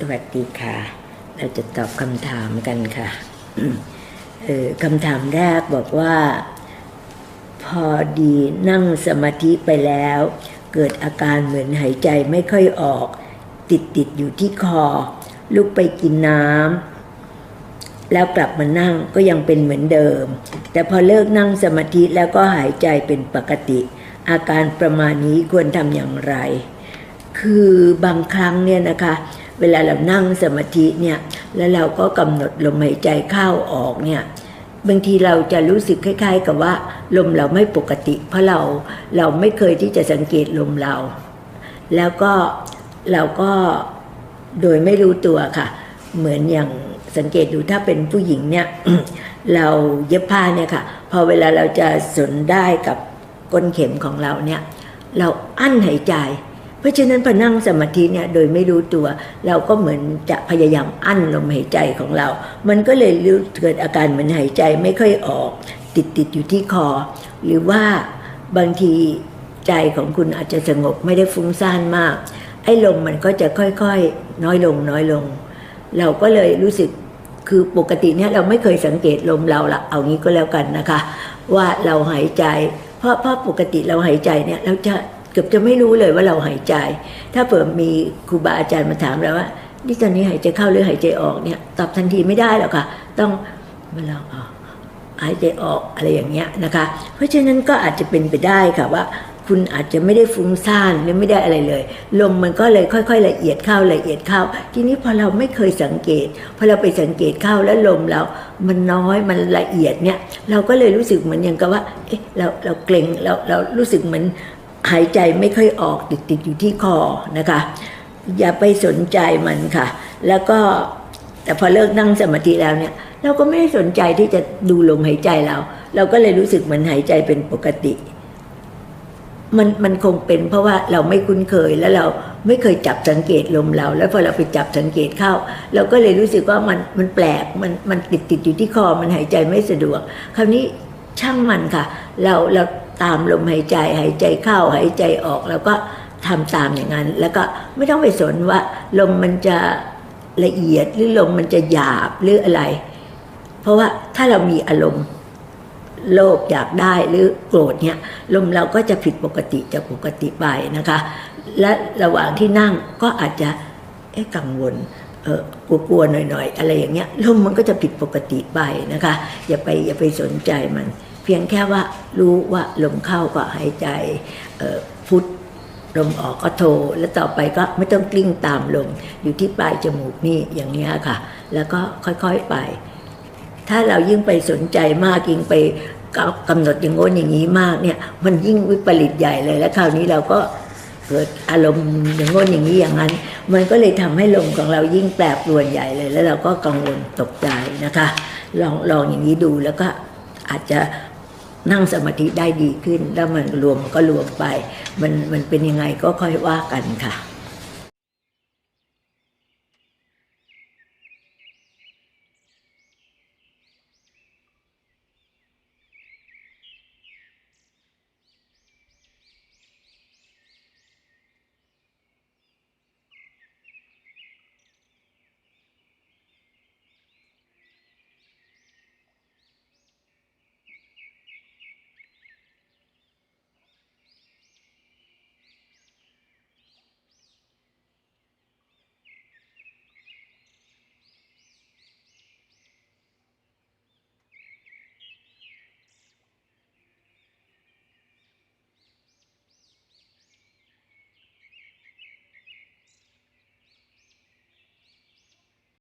สวัสดีค่ะ เราจะตอบคำถามกันค่ะเออคำถามแรกบอกว่า พอดีนั่งสมาธิไปแล้ว เกิดอาการเหมือนหายใจไม่ค่อยออก ติดติดอยู่ที่คอ ลุกไปกินน้ำแล้วกลับมานั่งก็ยังเป็นเหมือนเดิม แต่พอเลิกนั่งสมาธิแล้วก็หายใจเป็นปกติ อาการประมาณนี้ควรทำอย่างไร คือบางครั้งเนี่ยนะคะ เวลาเรานั่งสมาธิเนี่ยแล้วเราก็กำหนดลมหายใจเข้าออกเนี่ยบางทีเราจะรู้สึกคล้าย ๆ กับว่า ลมเราไม่ปกติ เพราะเราเราไม่เคยที่จะสังเกตลมเรา แล้วก็เราก็โดยไม่รู้ตัวค่ะ เหมือนอย่างสังเกตดูถ้าเป็นผู้หญิงเนี่ยเราเย็บผ้าเนี่ยค่ะ พอเวลาเราจะสนได้กับก้นเข็มของเราเนี่ย เราอั้นหายใจ เพราะฉะนั้นพอนั่งสมาธิเนี่ยโดยไม่รู้ตัว เราก็เหมือนจะพยายามอั้นลมหายใจของเรา มันก็เลยเกิดอาการเหมือนหายใจไม่ค่อยออก ติดติดอยู่ที่คอ หรือว่าบางทีใจของคุณอาจจะสงบไม่ได้ฟุ้งซ่านมาก ไอ้ลมมันก็จะค่อยๆ น้อยลงน้อยลง เราก็เลยรู้สึกคือปกติเนี่ยเราไม่เคยสังเกตลมเราละเอางี้ก็แล้วกันนะคะ ว่าเราหายใจ เพราะเพราะปกติเราหายใจเนี่ยเราจะ กือบจะไม่รู้เลยว่าเราหายใจ ถ้าเผื่อมีครูบาอาจารย์มาถามเราว่า นี่ตอนนี้หายใจเข้าหรือหายใจออกเนี่ย ตอบทันทีไม่ได้หรอกค่ะ ต้องเวลาออกหายใจออกอะไรอย่างเงี้ยนะคะ เพราะฉะนั้นก็อาจจะเป็นไปได้ค่ะว่า คุณอาจจะไม่ได้ฟุ้งซ่านหรือไม่ได้อะไรเลย ลมมันก็เลยค่อย ๆ ละเอียดเข้าละเอียดเข้า ทีนี้พอเราไม่เคยสังเกต พอเราไปสังเกตเข้าแล้วลมเรา มันน้อยมันละเอียดเนี่ย เราก็เลยรู้สึกเหมือนอย่างกับว่า เอ๊ะเราเราเกรงเราเรารู้สึกเหมือน หายใจไม่ค่อยออกติดติดอยู่ที่คอนะคะ อย่าไปสนใจมันค่ะ แล้วก็แต่พอเลิกนั่งสมาธิแล้วเนี่ย เราก็ไม่ได้สนใจที่จะดูลมหายใจเรา เราก็เลยรู้สึกเหมือนหายใจเป็นปกติ มันมันคงเป็นเพราะว่าเราไม่คุ้นเคยแล้วเราไม่เคยจับสังเกตลมเรา แล้วพอเราไปจับสังเกตเข้า เราก็เลยรู้สึกว่ามันมันแปลกมันมันติดติดอยู่ที่คอมันหายใจไม่สะดวก คราวนี้ช่างมันค่ะ เราเรา ตามลมหายใจหายใจเข้าหายใจออกแล้วก็ทำตามอย่างนั้น แล้วก็ไม่ต้องไปสนว่า ลมมันจะละเอียดหรือลมมันจะหยาบหรืออะไร เพราะว่าถ้าเรามีอารมณ์โลภอยากได้หรือโกรธเนี่ยลมเราก็จะผิดปกติจากปกติไปนะคะ และระหว่างที่นั่งก็อาจจะกังวลเออกลัวๆหน่อยๆ อะไรอย่างเงี้ยลมมันก็จะผิดปกติไปนะคะ อย่าไปอย่าไปสนใจมัน เพียงแค่ว่ารู้ว่าลมเข้าก็หายใจพุทลมออกก็โทแล้วต่อไปก็ไม่ต้องกลิ้งตามลมอยู่ที่ปลายจมูกนี่อย่างเงี้ค่ะ แล้วก็ค่อยๆไป ถ้าเรายิ่งไปสนใจมากยิ่งไปกำหนดอย่างโน้นอย่างนี้มากเนี่ยมันยิ่งวิปริตใหญ่เลยแล้วคราวนี้เราก็เกิดอารมณ์อย่างโน้นอย่างนี้อย่างนั้น มันก็เลยทำให้ลมของเรายิ่งแปรปรวนใหญ่เลย แล้วเราก็กังวลตกใจนะคะ ลองลองอย่างนี้ดูแล้วก็อาจจะ นั่งสมาธิได้ดีขึ้น แล้วมันรวมก็รวมไป มันมันเป็นยังไงก็ค่อยว่ากันค่ะ